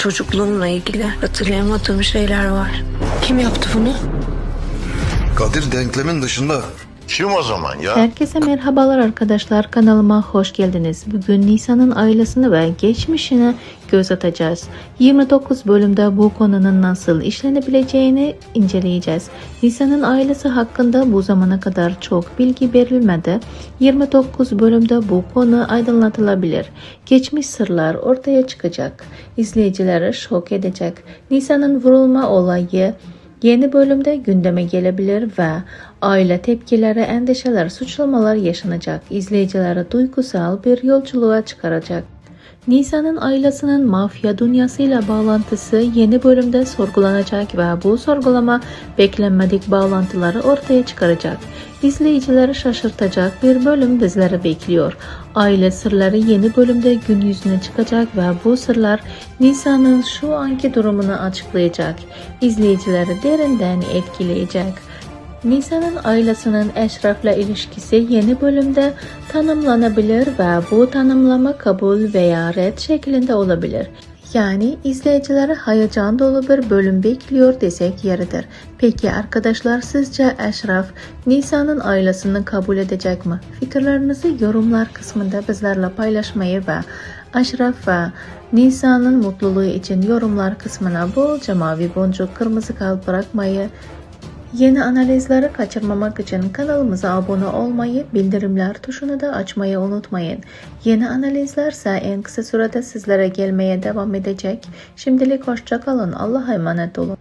Çocukluğumla ilgili hatırlayamadığım şeyler var. Kim yaptı bunu? Kadir denklemin dışında. Kim o zaman ya? Herkese merhabalar arkadaşlar kanalıma hoş geldiniz. Bugün Nisa'nın ailesini ve geçmişine göz atacağız. 29 bölümde bu konunun nasıl işlenebileceğini inceleyeceğiz. Nisa'nın ailesi hakkında bu zamana kadar çok bilgi verilmedi. 29 bölümde bu konu aydınlatılabilir. Geçmiş sırlar ortaya çıkacak. İzleyicileri şok edecek. Nisa'nın vurulma olayı Yeni bölümde gündeme gelebilir ve aile tepkileri, endişeler, suçlamalar yaşanacak. İzleyicileri duygusal bir yolculuğa çıkaracak. Nisa'nın ailesinin mafya dünyasıyla bağlantısı yeni bölümde sorgulanacak ve bu sorgulama beklenmedik bağlantıları ortaya çıkaracak. İzleyicileri şaşırtacak bir bölüm bizleri bekliyor. Aile sırları yeni bölümde gün yüzüne çıkacak ve bu sırlar Nisa'nın şu anki durumunu açıklayacak. İzleyicileri derinden etkileyecek. Nisa'nın ailesinin Eşref'le ilişkisi yeni bölümde tanımlanabilir ve bu tanımlama kabul veya red şeklinde olabilir. Yani izleyicileri heyecan dolu bir bölüm bekliyor desek yeridir. Peki arkadaşlar sizce Eşref Nisa'nın ailesini kabul edecek mi? Fikirlerinizi yorumlar kısmında bizlerle paylaşmayı ve Eşref ve Nisa'nın mutluluğu için yorumlar kısmına bolca mavi boncuk kırmızı kalp bırakmayı Yeni analizleri kaçırmamak için kanalımıza abone olmayı, bildirimler tuşunu da açmayı unutmayın. Yeni analizler ise en kısa sürede sizlere gelmeye devam edecek. Şimdilik hoşça kalın. Allah'a emanet olun.